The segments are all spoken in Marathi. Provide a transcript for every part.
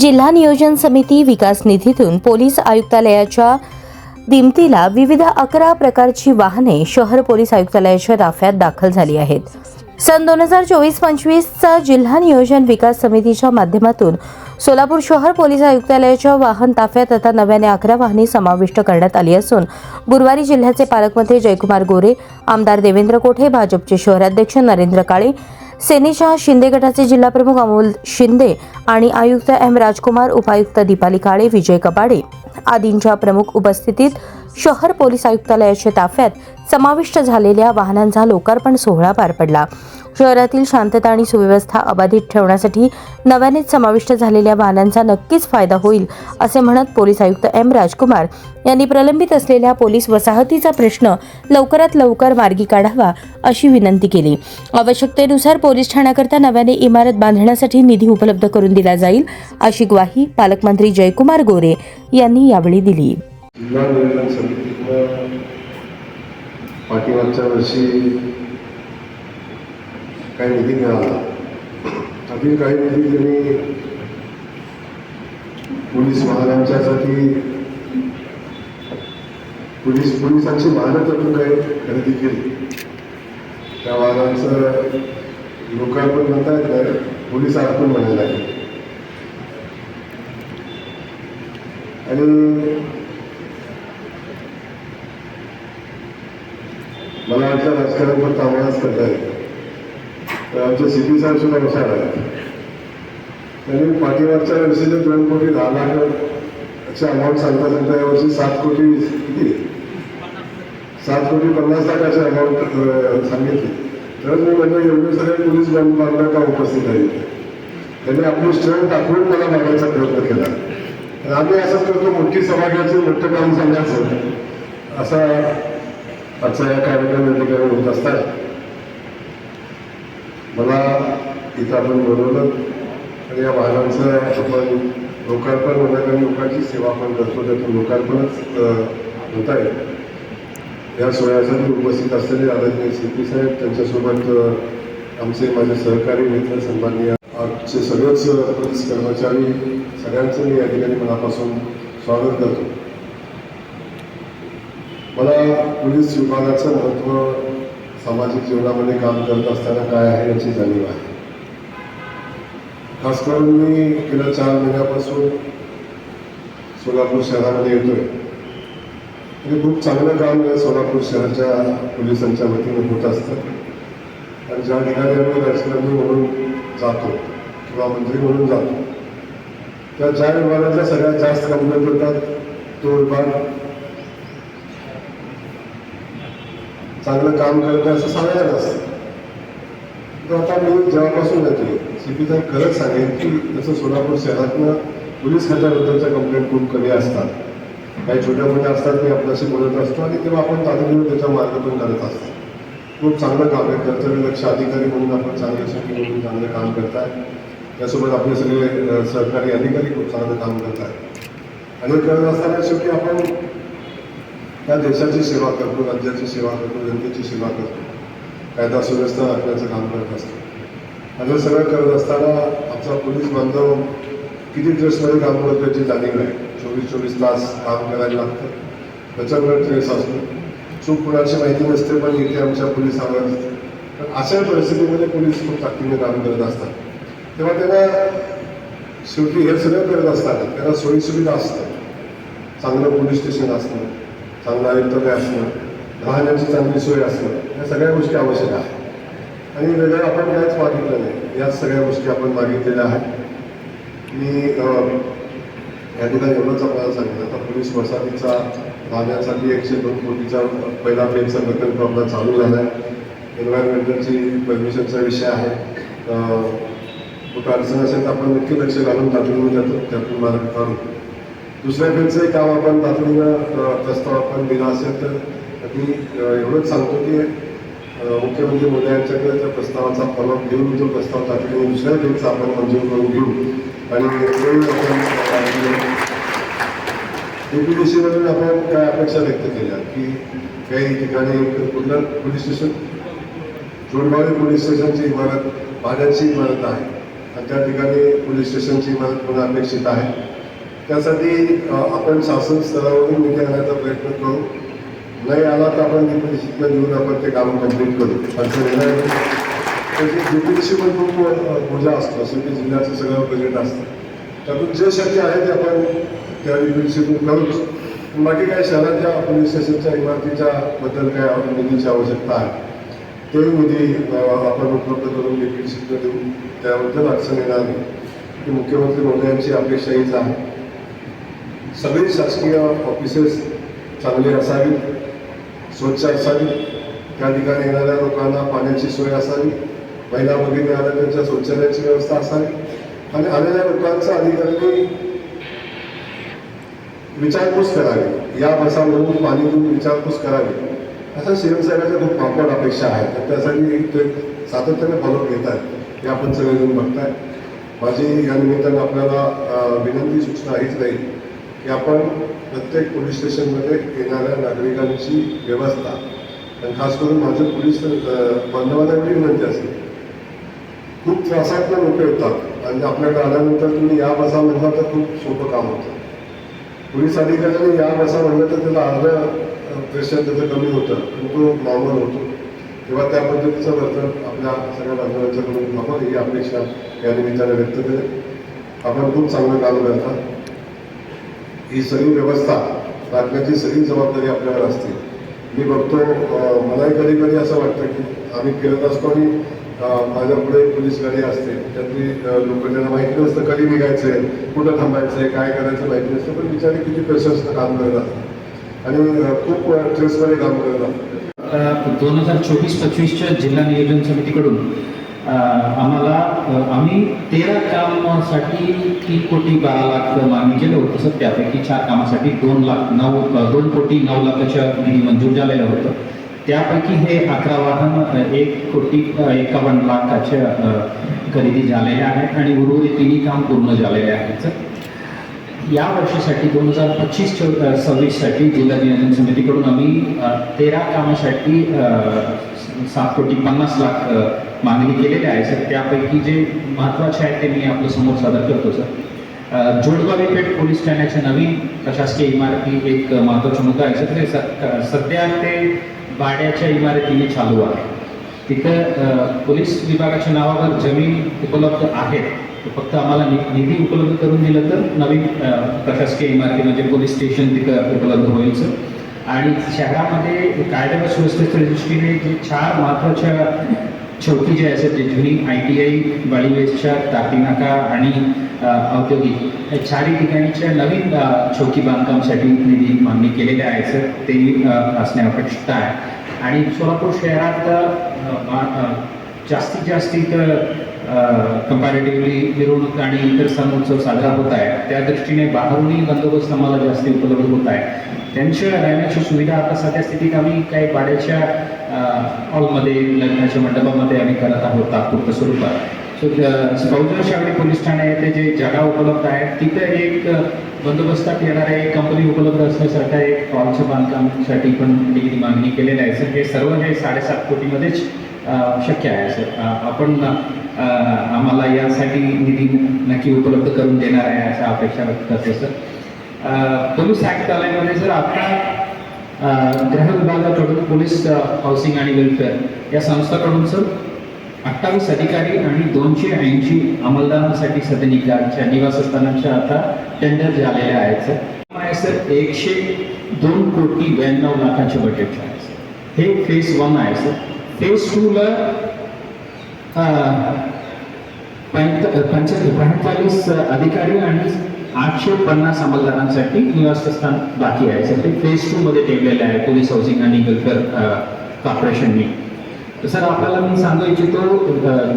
जिल्हा नियोजन समिती विकास निधीतून पोलीस आयुक्तालयाच्या दिमतीला विविध अकरा प्रकारची वाहने शहर पोलीस आयुक्तालयाच्या ताफ्यात दाखल झाली आहेत. सन दोन हजार चोवीस पंचवीसचा जिल्हा नियोजन विकास समितीच्या माध्यमातून सोलापूर शहर पोलीस आयुक्तालयाच्या वाहन ताफ्यात आता नव्याने अकरा वाहने समाविष्ट करण्यात आली असून गुरुवारी जिल्ह्याचे पालकमंत्री जयकुमार गोरे आमदार देवेंद्र कोठे भाजपचे शहराध्यक्ष नरेंद्र काळे सेनेच्या शिंदे गटाचे जिल्हाप्रमुख अमोल शिंदे आणि आयुक्त एम राजकुमार उपायुक्त दीपाली काळे विजय कपाडे आदींच्या प्रमुख उपस्थितीत शहर पोलीस आयुक्तालयाच्या ताफ्यात समाविष्ट झालेल्या वाहनांचा लोकार्पण सोहळा पार पडला. शहरातील शांतता आणि सुव्यवस्था अबाधित ठेवण्यासाठी नव्यानेच समाविष्ट झालेल्या वाहनांचा नक्कीच फायदा होईल असे म्हणत पोलीस आयुक्त एम राजकुमार यांनी प्रलंबित असलेल्या पोलीस वसाहतीचा प्रश्न लवकरात लवकर मार्गी काढावा अशी विनंती केली. आवश्यकतेनुसार पोलीस ठाण्याकरता नव्याने इमारत बांधण्यासाठी निधी उपलब्ध करून दिला जाईल अशी ग्वाही पालकमंत्री जयकुमार गोरे यांनी यावेळी दिली. जिल्हा नियोजन समितीनं पाठीमागच्या वर्षी काही निधी मिळाला. अजून काही निधी त्यांनी पोलीस वाहनांच्यासाठी पोलीस पोलिसांची वाहनं अजून काही खरेदी केली. त्या वाहनांचं लोकार्पण म्हणता येत नाही पोलीस अर्पण म्हणायला आहे आणि मला वाटतं राजकारण फक्त आम्हालाच करता येतं तर आमचे सिटी साहेब सुद्धा हुशार आहेत. त्यांनी पाठीमागच्या वर्षीचे दोन कोटी दहा लाख अमाऊंट सांगता सांगता यावर्षी सात कोटी किती? सात कोटी पन्नास लाखाची अमाऊंट सांगितली. तर मी म्हणजे एवढे सगळे पोलीस बांधव का उपस्थित आहे? त्यांनी आपली स्ट्रेंथ दाखवून मला मागायचा प्रयत्न केला. तर आम्ही असंच करतो मोठी सभा घ्यायची मोठं काम सांगायचं. असा आजचा या कार्यक्रम ठिकाणी होत असतात मला इथं आपण बोलवलं आणि या वाहनांचं आपण लोकार्पण होण्यात आणि लोकांची सेवा आपण करतो. त्यातून लोकार्पणच होत आहे. या सोहळ्यासाठी उपस्थित असलेले आदरणीय सी साहेब त्यांच्यासोबत आमचे माझे सहकारी मित्र सन्माननीय आमचे सगळेच पोलीस कर्मचारी सगळ्यांचं मी या ठिकाणी मनापासून स्वागत करतो. मला पोलीस विभागाचं महत्त्व सामाजिक जीवनामध्ये काम करत असताना काय आहे याची जाणीव आहे. खास करून मी गेल्या चार महिन्यापासून सोलापूर शहरामध्ये येतोय. आणि खूप चांगलं काम सोलापूर शहराच्या पोलिसांच्या वतीने होत असतं. आणि ज्या ठिकाणी आम्ही राजकारणी म्हणून जातो किंवा मंत्री म्हणून जातो त्या ज्या विभागाच्या सगळ्यात जास्त कंप्लेंट होतात तो विभाग चांगलं काम करत आहे असं सांगायला असतं. तर आता मी जेव्हापासून येतोय सीपी साहेब खरंच सांगेन की जसं सोलापूर शहरातनं पोलीस खात्याबद्दलच्या कंप्लेंट खूप कमी असतात. काही छोट्या मोठ्या असतात मी आपल्याशी बोलत असतो आणि तेव्हा आपण तातडीने त्याच्या मार्गातून करत असतो. खूप चांगलं काम आहे कर्तव्य लक्ष अधिकारी म्हणून आपण चांगल्या शेती म्हणून चांगलं काम करताय. त्यासोबत आपले सगळे सरकारी अधिकारी खूप चांगलं काम करतात आणि करत असताना शेवटी आपण त्या देशाची सेवा करतो राज्याची सेवा करतो जनतेची सेवा करतो. कायदा सुव्यवस्था राखण्याचं काम करत असतो. असं सगळं करत असताना आमचा पोलीस बांधव किती दिवसमध्ये काम करतो याची जाणीव आहे चोवीस चोवीस तास काम करायला लागतं. त्याच्यामुळे ट्रेस असतो चूक कुणाची माहिती नसते पण इथे आमच्या पोलिसांवर असते. पण अशा परिस्थितीमध्ये पोलीस खूप ताकदीने काम करत असतात. तेव्हा त्यांना शेवटी हे सगळं करत असताना त्यांना सोयीसुविधा असतं चांगलं पोलीस स्टेशन असतं. चांगलं आयुक्तालय असणं राहण्याची चांगली सोय असणं या सगळ्या गोष्टी आवश्यक आहेत. आणि वेगळं आपण काहीच मागितलं नाही. याच सगळ्या गोष्टी आपण मागितलेल्या आहेत. मी या ठिकाणी एवढंच आपल्याला सांगितलं. आता पोलीस वसाहतीचा राहण्यासाठी एकशे दोन कोटीचा पहिला फेजचा प्रकल्प आपला चालू झाला आहे एन्व्हायरमेंटलची परमिशनचा विषय आहे. कुठं अडचण असेल तर आपण नक्की लक्ष घालून तातडीने जातो त्यातून मार्ग काढू दुसऱ्या फेजचंही काम आपण तातडीनं प्रस्ताव आपण दिला असेल तर मी एवढंच सांगतो की मुख्यमंत्री मोदी यांच्याकडे त्या प्रस्तावाचा फॉलोअप घेऊन तो प्रस्ताव तातडीने दुसऱ्या फिल्डचा आपण मंजूर करून घेऊ. आणि तोही आपण काय अपेक्षा व्यक्त केल्या की काही ठिकाणी कुठलं पोलीस स्टेशन जोडवाडी पोलीस स्टेशनची इमारत पाण्याची इमारत आहे. आणि त्या ठिकाणी पोलीस स्टेशनची मदत पुन्हा अपेक्षित आहे. त्यासाठी आपण शासन स्तरावरून निधी आणण्याचा प्रयत्न करू. नाही आला तर आपण डिप्युटेशनला घेऊन आपण ते काम कंप्लीट करू. असं येणार त्याची डिप्युटेशन पण खूप ऊर्जा असतो. असतो शेवटी जिल्ह्याचं सगळं बजेट असतं. त्यातून जे शक्य आहे ते आपण त्या डिप्युटेशन करूच बाकी काय शहराच्या पोलीस स्टेशनच्या इमारतीच्या बद्दल काय निधीची आवश्यकता आहे ते निधी आपण उपलब्ध करून डिप्युटेशन देऊ. त्याबद्दल अडचण येणार नाही. की मुख्यमंत्री महोदयांची अपेक्षा हीच आहे. सगळी शासकीय ऑफिसेस चांगले असावीत स्वच्छ असावीत. त्या ठिकाणी येणाऱ्या लोकांना पाण्याची सोय असावी महिला भगिनी आल्या त्यांच्या शौचालयाची व्यवस्था असावी. आणि आलेल्या लोकांचा अधिकाऱ्यांनी विचारपूस करावी. या बसामधून म्हणून पाणी देऊन विचारपूस करावी. असं सीएम साहेबांच्या खूप मापड अपेक्षा आहे तर त्यासाठी ते सातत्याने फॉलो घेत आहेत. हे आपण सगळेजण बघताय. माझी या निमित्तानं आपल्याला विनंती सूचना हीच राहील. की आपण प्रत्येक पोलीस स्टेशनमध्ये येणाऱ्या नागरिकांची व्यवस्था. आणि खास करून माझं पोलीस बांधवांना एवढी विनंती असेल खूप त्रासातनं लोक येतात. आणि आपल्याकडे आल्यानंतर तुम्ही या बसा म्हणला तर खूप सोपं काम होतं. पोलीस अधिकाऱ्यांनी या बसा म्हणलं तर त्याला अर्ध प्रेशर त्याचं कमी होतं आणि तो नॉर्मल होतो. तेव्हा त्या पद्धतीचं वर्तन आपल्या सगळ्या बांधवांच्याकडून व्हावं ही अपेक्षा या निमित्ताने व्यक्त करेल आपण खूप चांगलं काम करता. ही सगळी व्यवस्था राखण्याची सगळी जबाबदारी आपल्यावर असते. मी बघतो मलाही कधी कधी असं वाटतं की आम्ही फिरत असतो आणि माझ्या पुढे पोलीस गाडी असते. त्यातली लोक त्यांना माहिती नसतं कधी निघायचंय कुठं थांबायचंय काय करायचं माहिती नसतं पण बिचारे किती पेशन्सनं काम करत असतात आणि खूप स्ट्रेसमध्ये काम करत असतात दोन हजार चोवीस पंचवीसच्या जिल्हा नियोजन समितीकडून आम्हाला आम्ही तेरा कामासाठी तीन कोटी बारा लाख मागणी केलं होतं. सर त्यापैकी चार कामासाठी दोन लाख नऊ दोन कोटी नऊ लाखाच्या निधी मंजूर झालेलं होतं. त्यापैकी हे अकरा वाहन एक कोटी एकावन्न लाखाच्या खरेदी झालेल्या आहेत आणि उर्वरित तिन्ही काम पूर्ण झालेले आहेत. सर या वर्षासाठी दोन हजार पच्चीस सव्वीससाठी जिल्हा नियोजन समितीकडून आम्ही तेरा कामासाठी सात कोटी पन्नास लाख मागणी केलेली आहे. सर त्यापैकी जे महत्त्वाचे आहे ते मी आपल्यासमोर सादर करतो सर. अ, पेठ पोलीस ठाण्याच्या नवीन प्रशासकीय इमारती एक महत्त्वाचा मुद्दा आहे. सर ते सध्या ते भाड्याच्या इमारतीने चालू आहे. तिथं पोलीस विभागाच्या नावावर जमीन उपलब्ध आहेत फक्त आम्हाला निधी उपलब्ध करून दिलं तर नवीन प्रशासकीय इमारती म्हणजे पोलीस स्टेशन तिथं उपलब्ध होईल सर. आणि शहरामध्ये कायदा व सुव्यवस्थेच्या दृष्टीने जे चार महत्त्वाच्या चौकी जे आहेत ते जुनी आय टी आय बाळीवेसच्या तापीनाका आणि औद्योगिक या चारही ठिकाणीच्या नवीन छोकी बांधकामसाठी निधी मागणी केलेल्या आहे सर ते असणे अपेक्षित आहे. आणि सोलापूर शहरात जास्तीत जास्त इथं कंपॅरेटिव्हली मिरवणूक आणि इतर सण उत्सव साजरा होत आहे त्या दृष्टीने बाहेरूनही बंदोबस्त आम्हाला जास्त उपलब्ध होत आहे. त्यांच्या राहण्याची सुविधा आता सध्या स्थितीत आम्ही काही भाड्याच्या हॉलमध्ये लग्नाच्या मंडपामध्ये आम्ही करत आहोत तात्पुरतं स्वरूपात. सो फौजदार शावडी पोलीस ठाणे येथे जे जागा उपलब्ध आहेत तिथं एक बंदोबस्तात येणाऱ्या एक कंपनी उपलब्ध असण्यासारख्या एक हॉलच्या बांधकामासाठी पण मागणी केलेलं आहे. सर हे सर्व हे साडेसात कोटीमध्येच शक्य आहे सर आपण आम्हाला यासाठी निधी नक्की उपलब्ध करून देणार आहे अशा अपेक्षा व्यक्त करतो सर. पोलीस आयुक्तालयामध्ये जर आता अ, गृह विभागाकडून पोलीस हाऊसिंग आणि वेलफेअर या संस्थाकडून सर अठ्ठावीस अधिकारी आणि दोनशे ऐंशी अंमलदारांसाठी सदनिकांच्या निवासस्थानाच्या आता टेंडर झालेले आहेत सर. आहे सर एकशे दोन कोटी ब्याण्णव लाखाचे बजेट आहे सर. हे फेज वन आहे सर. फेज टूला पंचेचाळीस अधिकारी आणि आठशे पन्नास अंमलदारांसाठी निवासस्थान बाकी आहे सर ते फेज टू मध्ये ठेवलेले आहे पोलीस हाऊसिंग आणि वेलफेअर कॉर्पोरेशनने तर सर आपल्याला मी सांगू इच्छितो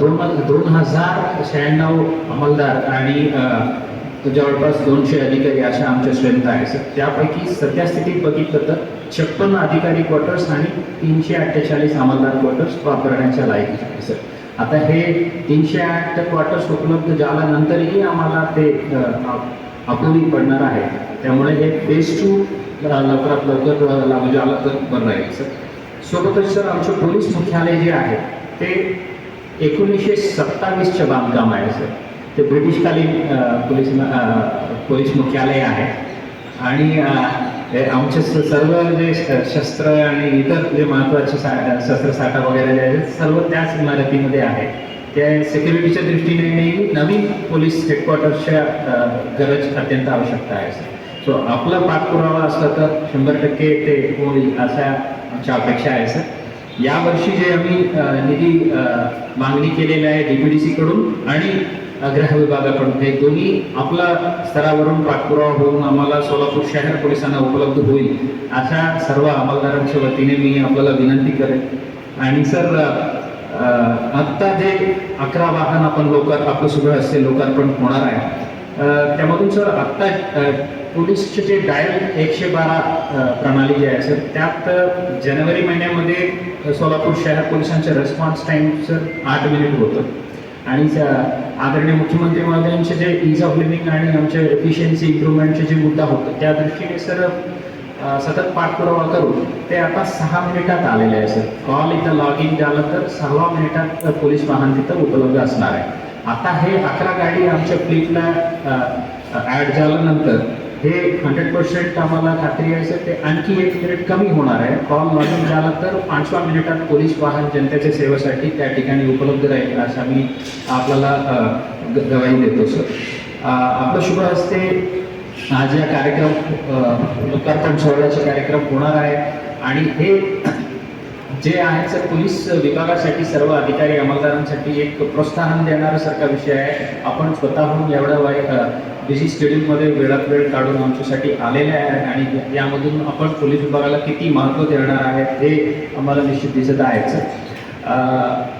दोन दोन हजार शहाण्णव अंमलदार आणि जवळपास दोनशे अधिकारी अशा आमच्या स्ट्रेंथ आहे सर त्यापैकी सध्या स्थितीत बघितलं तर छप्पन्न अधिकारी क्वार्टर्स आणि तीनशे अठ्ठेचाळीस अंमलदार क्वार्टर्स वापरण्याच्या लायक आहे सर. आता हे तीनशे आठ क्वार्टर्स उपलब्ध झाल्यानंतरही आम्हाला ते अपुरी पडणार आहे. त्यामुळे हे फेज टू लवकरात लवकर लागू झालं तर बरं राहील सर. सोबतच सर आमचे पोलीस मुख्यालय जे आहे ते एकोणीसशे सत्तावीसचं बांधकाम आहे सर. ते ब्रिटिशकालीन पोलीस पोलीस मुख्यालय आहे. आणि आमचे स- सर्व जे श- शस्त्र आणि इतर जे महत्त्वाचे सा शस्त्रसाठा वगैरे जे आहेत सर्व त्याच इमारतीमध्ये आहे. त्या सिक्युरिटीच्या दृष्टीने नवीन पोलीस हेडक्वार्टर्सच्या गरज अत्यंत आवश्यकता आहे सर सो आपला पाठपुरावा असला तर शंभर टक्के ते होईल अशा आमच्या अपेक्षा आहे सर यावर्षी जे आम्ही निधी मागणी केलेली आहे डीपीडीसी कडून आणि ग्रह गृह विभागाकडून हे दोन्ही आपला स्तरावरून पाठपुरावा होऊन आम्हाला सोलापूर शहर पोलिसांना उपलब्ध होईल अशा सर्व अंमलदारांच्या वतीने मी आपल्याला विनंती करेन. आणि सर आत्ता जे अकरा वाहन आपण लोकार आपलं सुरू असते लोकार्पण होणार आहे त्यामधून सर आत्ता अ, पोलीसचे जे डायल एकशे बारा प्रणाली जी आहे सर त्यात जानेवारी महिन्यामध्ये सोलापूर शहर पोलिसांचं रिस्पॉन्स टाईम सर आठ मिनिट होतं. आणि आदरणीय मुख्यमंत्री महोदयांचे जे इज ऑफ लिव्हिंग आणि आमचे एफिशियन्सी इम्प्रुव्हमेंटचे जे मुद्दा होतं त्या दृष्टीने सर सतत पाठपुरावा करून ते आता सहा मिनिटात आलेले आहे सर. कॉल इथं लॉग इन झालं तर सहावा मिनिटात पोलीस वाहन तिथं उपलब्ध असणार आहे. आता हे अकरा गाडी आमच्या फ्लीटला ॲड झाल्यानंतर हे हंड्रेड पर्सेंट आम्हाला खात्री आहे सर ते आणखी एक मिनिट कमी होणार आहे. कॉल लॉग झाला तर पाचव्या मिनिटात पोलीस वाहन जनतेच्या सेवेसाठी त्या ठिकाणी उपलब्ध राहील असं आम्ही आपल्याला गवाही देतो सर आपलं शुभ हस्ते आज या कार्यक्रम लोकार्पण सोहळ्याचा कार्यक्रम होणार आहे. आणि हे जे आहे सर पोलीस विभागासाठी सर्व अधिकारी अंमलदारांसाठी एक प्रोत्साहन देणारा सारखा विषय आहे. आपण स्वतःहून एवढ्या वाईट बिझी स्टेडियममध्ये वेळात वेळ काढून आमच्यासाठी आलेले आहे आणि यामधून आपण पोलीस विभागाला किती महत्त्व देणार आहे हे आम्हाला निश्चित दिसत आहे सर.